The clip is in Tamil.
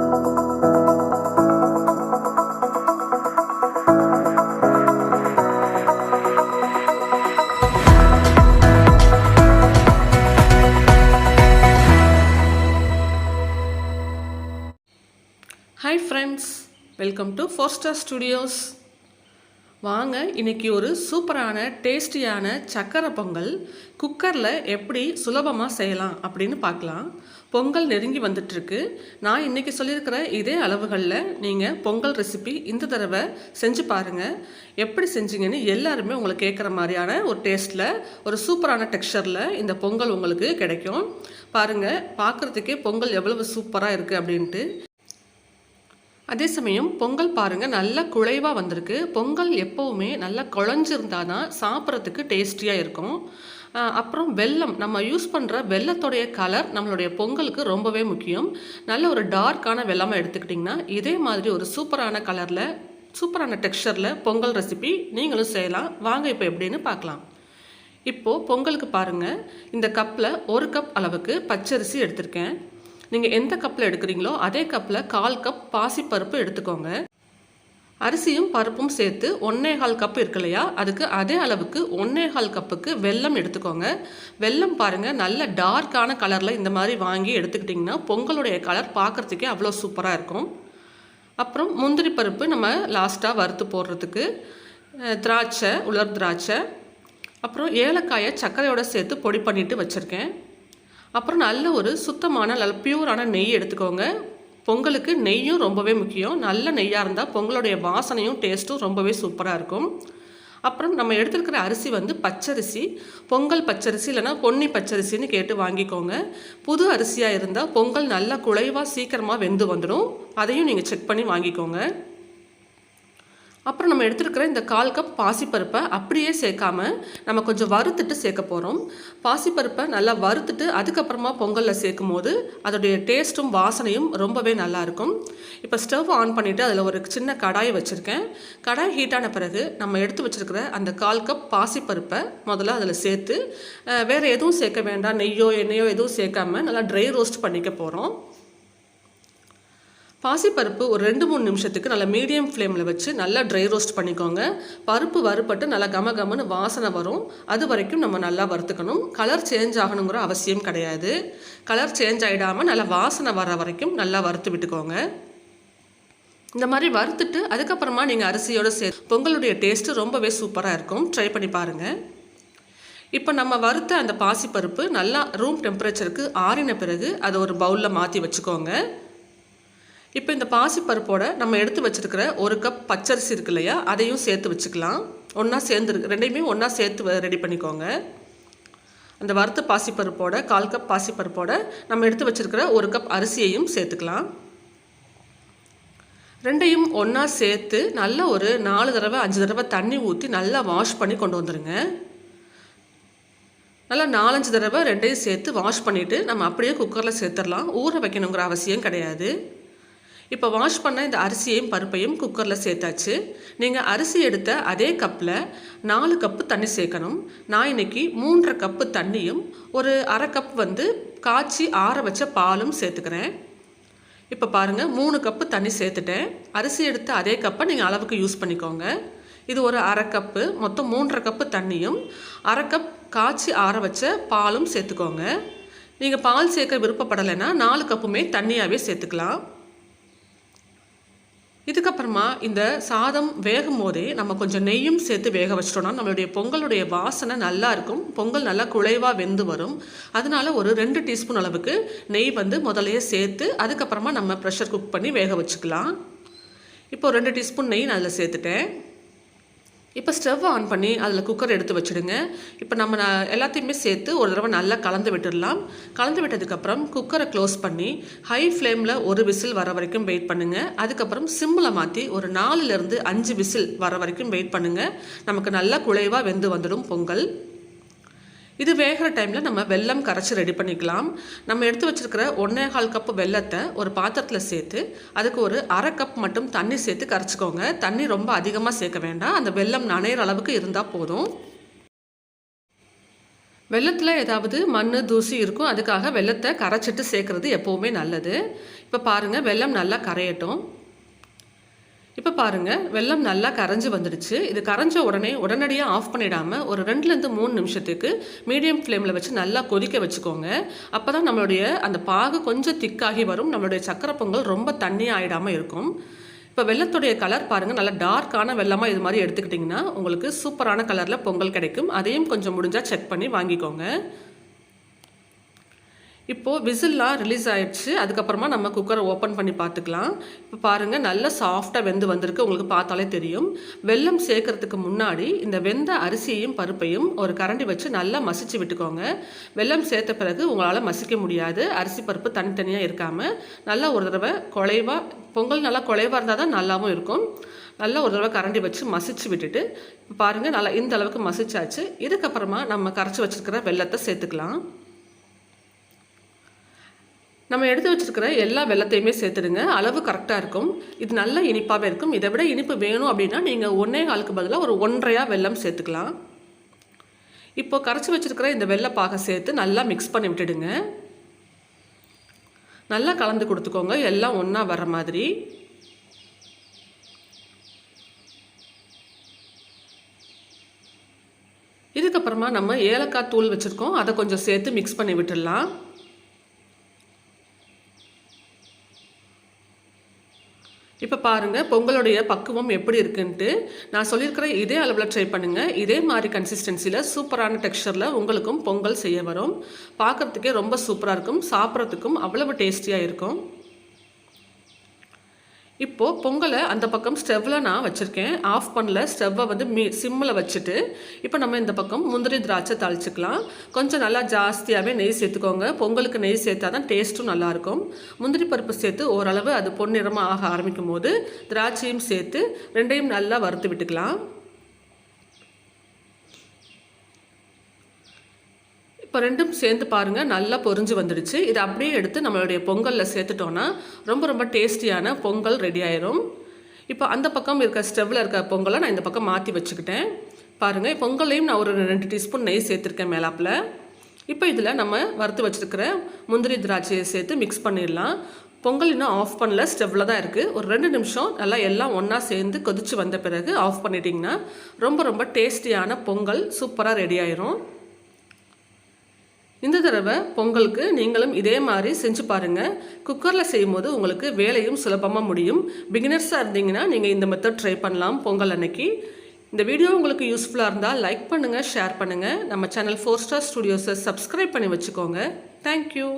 Hi friends welcome to four star studios வாங்க இன்னைக்கு ஒரு சூப்பரான டேஸ்டியான சக்கரை பொங்கல் குக்கரில் எப்படி சுலபமாக செய்யலாம் அப்படின்னு பார்க்கலாம். பொங்கல் நெருங்கி வந்துட்டுருக்கு. நான் இன்றைக்கி சொல்லியிருக்கிற இதே அளவுகளில் நீங்கள் பொங்கல் ரெசிபி இந்த தடவை செஞ்சு பாருங்கள் எப்படி செஞ்சீங்கன்னு எல்லாருமே உங்களுக்கு கேட்குற மாதிரியான ஒரு டேஸ்ட்டில் ஒரு சூப்பரான டெக்ஸ்சரில் இந்த பொங்கல் உங்களுக்கு கிடைக்கும். பாருங்கள் பார்க்குறதுக்கே பொங்கல் எவ்வளவு சூப்பராக இருக்குது அப்படின்ட்டு. அதே சமயம் பொங்கல் பாருங்கள் நல்லா குழைவாக வந்திருக்கு. பொங்கல் எப்போவுமே நல்லா குழஞ்சிருந்தால் தான் சாப்பிட்றதுக்கு டேஸ்டியாக இருக்கும். அப்புறம் வெல்லம். நம்ம யூஸ் பண்ணுற வெல்லத்தோடைய கலர் நம்மளுடைய பொங்கலுக்கு ரொம்பவே முக்கியம். நல்ல ஒரு டார்க்கான வெல்லமாக எடுத்துக்கிட்டிங்கன்னா இதே மாதிரி ஒரு சூப்பரான கலரில் சூப்பரான டெக்ஸ்சரில் பொங்கல் ரெசிபி நீங்களும் செய்யலாம். வாங்க இப்போ எப்படின்னு பார்க்கலாம். இப்போது பொங்கலுக்கு பாருங்கள் இந்த கப்பில் ஒரு கப் அளவுக்கு பச்சரிசி எடுத்திருக்கேன். நீங்கள் எந்த கப்பில் எடுக்கிறீங்களோ அதே கப்பில் கால் கப் பாசிப்பருப்பு எடுத்துக்கோங்க. அரிசியும் பருப்பும் சேர்த்து ஒன்னே கால் கப் இருக்கு இல்லையா அதுக்கு அதே அளவுக்கு ஒன்னே கால் கப்புக்கு வெல்லம் எடுத்துக்கோங்க. வெல்லம் பாருங்கள் நல்ல டார்க்கான கலரில் இந்த மாதிரி வாங்கி எடுத்துக்கிட்டிங்கன்னா பொங்கலுடைய கலர் பார்க்குறதுக்கே அவ்வளோ சூப்பராக இருக்கும். அப்புறம் முந்திரி பருப்பு நம்ம லாஸ்ட்டாக வறுத்து போடுறதுக்கு திராட்சை உலர் திராட்சை. அப்புறம் ஏலக்காயை சர்க்கரையோட சேர்த்து பொடி பண்ணிவிட்டு வச்சுருக்கேன். அப்புறம் நல்ல ஒரு சுத்தமான நல்ல பியூரான நெய் எடுத்துக்கோங்க. பொங்கலுக்கு நெய்யும் ரொம்பவே முக்கியம். நல்ல நெய்யாக இருந்தால் பொங்கலுடைய வாசனையும் டேஸ்ட்டும் ரொம்பவே சூப்பராக இருக்கும். அப்புறம் நம்ம எடுத்துருக்கிற அரிசி வந்து பச்சரிசி. பொங்கல் பச்சரிசி இல்லைன்னா பொன்னி பச்சரிசின்னு கேட்டு வாங்கிக்கோங்க. புது அரிசியாக இருந்தால் பொங்கல் நல்லா குழைவாக சீக்கிரமாக வெந்து வந்துடும். அதையும் நீங்கள் செக் பண்ணி வாங்கிக்கோங்க. அப்புறம் நம்ம எடுத்துருக்கிற இந்த கால் கப் பாசிப்பருப்பை அப்படியே சேர்க்காம நம்ம கொஞ்சம் வறுத்துட்டு சேர்க்க போகிறோம் பாசிப்பருப்பை நல்லா வறுத்துட்டு அதுக்கப்புறமா பொங்கலில் சேர்க்கும் போது அதோடைய டேஸ்ட்டும் வாசனையும் ரொம்பவே நல்லாயிருக்கும் இப்போ ஸ்டவ் ஆன் பண்ணிவிட்டு அதில் ஒரு சின்ன கடாயை வச்சுருக்கேன். கடாய் ஹீட்டான பிறகு நம்ம எடுத்து வச்சிருக்கிற அந்த கால் கப் பாசிப்பருப்பை முதல்ல அதில் சேர்த்து வேறு எதுவும் சேர்க்க வேண்டாம். நெய்யோ எண்ணெயோ எதுவும் சேர்க்காம நல்லா ட்ரை ரோஸ்ட் பண்ணிக்க போகிறோம் பாசிப்பருப்பு ஒரு ரெண்டு மூணு நிமிஷத்துக்கு நல்லா மீடியம் ஃப்ளேமில் வச்சு நல்லா ட்ரை ரோஸ்ட் பண்ணிக்கோங்க. பருப்பு வறுப்பட்டு நல்லா கம கமன்னு வாசனை வரும். அது வரைக்கும் நம்ம நல்லா வறுத்துக்கணும். கலர் சேஞ்ச் ஆகணுங்கிற அவசியம் கிடையாது. கலர் சேஞ்ச் ஆகிடாமல் நல்லா வாசனை வர வரைக்கும் நல்லா வறுத்து விட்டுக்கோங்க. இந்த மாதிரி வறுத்துட்டு அதுக்கப்புறமா நீங்கள் அரிசியோடு சே பொங்கலுடைய டேஸ்ட்டு ரொம்பவே சூப்பராக இருக்கும். ட்ரை பண்ணி பாருங்கள் இப்போ நம்ம வறுத்த அந்த பாசிப்பருப்பு நல்லா ரூம் டெம்பரேச்சருக்கு ஆறின பிறகு அதை ஒரு பவுலில் மாற்றி வச்சுக்கோங்க. இப்போ இந்த பாசிப்பருப்போட நம்ம எடுத்து வச்சிருக்கிற ஒரு கப் பச்சரிசி இருக்கு இல்லையா அதையும் சேர்த்து வச்சுக்கலாம். ஒன்றா சேர்ந்து ரெண்டையுமே ஒன்றா சேர்த்து ரெடி பண்ணிக்கோங்க. அந்த வறுத்த பாசிப்பருப்போட கால் கப் பாசிப்பருப்போட நம்ம எடுத்து வச்சிருக்கிற ஒரு கப் அரிசியையும் சேர்த்துக்கலாம். ரெண்டையும் ஒன்றா சேர்த்து நல்ல ஒரு நாலு தடவை அஞ்சு தடவை தண்ணி ஊற்றி நல்லா வாஷ் பண்ணி கொண்டு வந்துடுங்க நல்லா நாலஞ்சு தடவை ரெண்டையும் சேர்த்து வாஷ் பண்ணிவிட்டு நம்ம அப்படியே குக்கரில் சேர்த்துடலாம். ஊற வைக்கணுங்கிற அவசியம் கிடையாது. இப்போ வாஷ் பண்ண இந்த அரிசியையும் பருப்பையும் குக்கரில் சேர்த்தாச்சு. நீங்கள் அரிசி எடுத்த அதே கப்பில் நாலு கப்பு தண்ணி சேர்க்கணும். நான் இன்னைக்கு மூன்றரை கப்பு தண்ணியும் ஒரு அரை கப் வந்து காய்ச்சி ஆற வச்ச பாலும் சேர்த்துக்கிறேன். இப்போ பாருங்கள் மூணு கப்பு தண்ணி சேர்த்துட்டேன். அரிசி எடுத்த அதே கப்பை நீங்கள் அளவுக்கு யூஸ் பண்ணிக்கோங்க. இது ஒரு அரை கப்பு மொத்தம் மூன்றரை கப்பு தண்ணியும் அரை கப் காய்ச்சி ஆற வச்ச பாலும் சேர்த்துக்கோங்க. நீங்கள் பால் சேர்க்க விருப்பப்படலைன்னா நாலு கப்புமே தண்ணியாகவே சேர்த்துக்கலாம். இதுக்கப்புறமா இந்த சாதம் வேகும் போதே நம்ம கொஞ்சம் நெய்யும் சேர்த்து வேக வச்சிட்டோம்னா நம்மளுடைய பொங்கலுடைய வாசனை நல்லா இருக்கும். பொங்கல் நல்லா குழைவாக வெந்து வரும். அதனால ஒரு ரெண்டு டீஸ்பூன் அளவுக்கு நெய் வந்து முதலையே சேர்த்து அதுக்கப்புறமா நம்ம ப்ரெஷர் குக் பண்ணி வேக வச்சுக்கலாம். இப்போ ரெண்டு டீஸ்பூன் நெய் நான் அதில் சேர்த்துட்டேன். இப்போ ஸ்டவ் ஆன் பண்ணி அதில் குக்கர் எடுத்து வச்சுடுங்க. இப்போ நம்ம எல்லாத்தையுமே சேர்த்து ஒரு தடவை நல்லா கலந்து விட்டுடலாம். கலந்து விட்டதுக்கப்புறம் குக்கரை க்ளோஸ் பண்ணி ஹை ஃப்ளேமில் ஒரு விசில் வர வரைக்கும் வெயிட் பண்ணுங்கள் அதுக்கப்புறம் சிம்மில் மாற்றி ஒரு நாலுலேருந்து அஞ்சு விசில் வர வரைக்கும் வெயிட் பண்ணுங்கள் நமக்கு நல்லா குழைவாக வெந்து வந்துடும் பொங்கல். இது வேகிற டைமில் நம்ம வெல்லம் கரைச்சி ரெடி பண்ணிக்கலாம். நம்ம எடுத்து வச்சிருக்கிற ஒன்றே கால் கப்பு வெல்லத்தை ஒரு பாத்திரத்தில் சேர்த்து அதுக்கு ஒரு அரை கப் மட்டும் தண்ணி சேர்த்து கரைச்சிக்கோங்க. தண்ணி ரொம்ப அதிகமாக சேர்க்க வேண்டாம். அந்த வெல்லம் நனையிற அளவுக்கு இருந்தால் போதும். வெள்ளத்தில் ஏதாவது மண் தூசி இருக்கும். அதுக்காக வெள்ளத்தை கரைச்சிட்டு சேர்க்குறது எப்போவுமே நல்லது. இப்போ பாருங்கள் வெல்லம் நல்லா கரையட்டும். இப்போ பாருங்கள் வெள்ளம் நல்லா கரைஞ்சி வந்துடுச்சு. இது கரைஞ்ச உடனே உடனடியாக ஆஃப் பண்ணிடாமல் ஒரு ரெண்டுலேருந்து மூணு நிமிஷத்துக்கு மீடியம் ஃப்ளேமில் வச்சு நல்லா கொதிக்க வச்சுக்கோங்க. அப்போ தான் நம்மளுடைய அந்த பாகு கொஞ்சம் திக்காகி வரும். நம்மளுடைய சக்கரை பொங்கல் ரொம்ப தண்ணி ஆகிடாமல் இருக்கும். இப்போ வெள்ளத்துடைய கலர் பாருங்கள் நல்லா டார்க்கான வெள்ளமாக இது மாதிரி எடுத்துக்கிட்டிங்கன்னா உங்களுக்கு சூப்பரான கலரில் பொங்கல் கிடைக்கும். அதையும் கொஞ்சம் முடிஞ்சால் செக் பண்ணி வாங்கிக்கோங்க. இப்போது விசில்லாம் ரிலீஸ் ஆகிடுச்சு அதுக்கப்புறமா நம்ம குக்கரை ஓப்பன் பண்ணி பார்த்துக்கலாம். இப்போ பாருங்கள் நல்ல சாஃப்டாக வெந்து வந்திருக்கு. உங்களுக்கு பார்த்தாலே தெரியும். வெல்லம் சேர்க்கறதுக்கு முன்னாடி இந்த வெந்த அரிசியையும் பருப்பையும் ஒரு கரண்டி வச்சு நல்லா மசிச்சு விட்டுக்கோங்க. வெல்லம் சேர்த்த பிறகு உங்களால் மசிக்க முடியாது. அரிசி பருப்பு தனித்தனியாக இருக்காமல் நல்லா ஒரு தடவை குலைவாக பொங்கல் நல்லா குலைவாக இருந்தால் தான் நல்லாவும் இருக்கும். நல்லா ஒரு தடவை கரண்டி வச்சு மசிச்சு விட்டுட்டு பாருங்கள் நல்லா இந்த அளவுக்கு மசிச்சாச்சு. இதுக்கப்புறமா நம்ம கரைச்சி வச்சுருக்கிற வெள்ளத்தை சேர்த்துக்கலாம். நம்ம எடுத்து வச்சுருக்கிற எல்லா வெள்ளத்தையுமே சேர்த்துடுங்க. அளவு கரெக்டாக இருக்கும். இது நல்ல இனிப்பாகவே இருக்கும். இதை விட இனிப்பு வேணும் அப்படின்னா நீங்கள் ஒன்றே காலுக்கு பதிலாக ஒரு ஒன்றையாக வெல்லம் சேர்த்துக்கலாம். இப்போ கரைச்சி வச்சுருக்கிற இந்த வெள்ளைப்பாகை சேர்த்து நல்லா மிக்ஸ் பண்ணி விட்டுடுங்க. நல்லா கலந்து கொடுத்துக்கோங்க. எல்லாம் ஒன்றா வர மாதிரி. இதுக்கப்புறமா நம்ம ஏலக்காய் தூள் வச்சுருக்கோம். அதை கொஞ்சம் சேர்த்து மிக்ஸ் பண்ணி விட்டுடலாம். பாருங்கள் பொங்கலுடைய பக்குவம் எப்படி இருக்குன்ட்டு. நான் சொல்லியிருக்கிற இதே அளவில் ட்ரை பண்ணுங்கள் இதே மாதிரி கன்சிஸ்டன்சியில் சூப்பரான டெக்ஸ்டரில் உங்களுக்கும் பொங்கல் செய்ய வரும். பார்க்குறதுக்கே ரொம்ப சூப்பராக இருக்கும். சாப்பிட்றதுக்கும் அவ்வளவு டேஸ்டியாக இருக்கும். இப்போது பொங்கலை அந்த பக்கம் ஸ்டவ்வில் நான் வச்சுருக்கேன். ஆஃப் பண்ணல ஸ்டவ்வை வந்து மீ சிம்மில் வச்சுட்டு இப்போ நம்ம இந்த பக்கம் முந்திரி திராட்சை தாளிச்சிக்கலாம். கொஞ்சம் நல்லா ஜாஸ்தியாகவே நெய் சேர்த்துக்கோங்க. பொங்கலுக்கு நெய் சேர்த்தா தான் டேஸ்ட்டும் நல்லாயிருக்கும். முந்திரி பருப்பு சேர்த்து ஓரளவு அது பொன்னிறமாக ஆக ஆரம்பிக்கும் போது திராட்சையும் சேர்த்து ரெண்டையும் நல்லா வறுத்து விட்டுக்கலாம். இப்போ ரெண்டும் சேர்ந்து பாருங்கள் நல்லா பொறிஞ்சு வந்துடுச்சு. இதை அப்படியே எடுத்து நம்மளுடைய பொங்கலில் சேர்த்துட்டோன்னா ரொம்ப ரொம்ப டேஸ்டியான பொங்கல் ரெடி ஆயிரும். இப்போ அந்த பக்கம் இருக்க ஸ்டவ்வில் இருக்க பொங்கலை நான் இந்த பக்கம் மாற்றி வச்சுக்கிட்டேன். பாருங்கள் பொங்கலையும் நான் ஒரு ரெண்டு டீஸ்பூன் நெய் சேர்த்துருக்கேன் மேலாப்பில். இப்போ இதில் நம்ம வறுத்து வச்சுருக்கிற முந்திரி திராட்சையை சேர்த்து மிக்ஸ் பண்ணிடலாம். பொங்கல் இன்னும் ஆஃப் பண்ணல ஸ்டெவ்வில் தான் இருக்குது ஒரு ரெண்டு நிமிஷம் நல்லா எல்லாம் ஒன்றா சேர்ந்து கொதித்து வந்த பிறகு ஆஃப் பண்ணிட்டிங்கன்னா ரொம்ப ரொம்ப டேஸ்டியான பொங்கல் சூப்பராக ரெடி ஆயிரும். இந்த தடவை பொங்கலுக்கு நீங்களும் இதே மாதிரி செஞ்சு பாருங்கள் குக்கரில் செய்யும்போது உங்களுக்கு வேலையும் சுலபமாக முடியும். பிகினர்ஸாக இருந்தீங்கன்னா நீங்கள் இந்த மெத்தட் ட்ரை பண்ணலாம் பொங்கல் அன்னைக்கு. இந்த வீடியோ உங்களுக்கு யூஸ்ஃபுல்லாக இருந்தால் லைக் பண்ணுங்கள் ஷேர் பண்ணுங்கள் நம்ம சேனல் ஃபோர் ஸ்டார் ஸ்டுடியோஸை சப்ஸ்கிரைப் பண்ணி வச்சுக்கோங்க. Thank you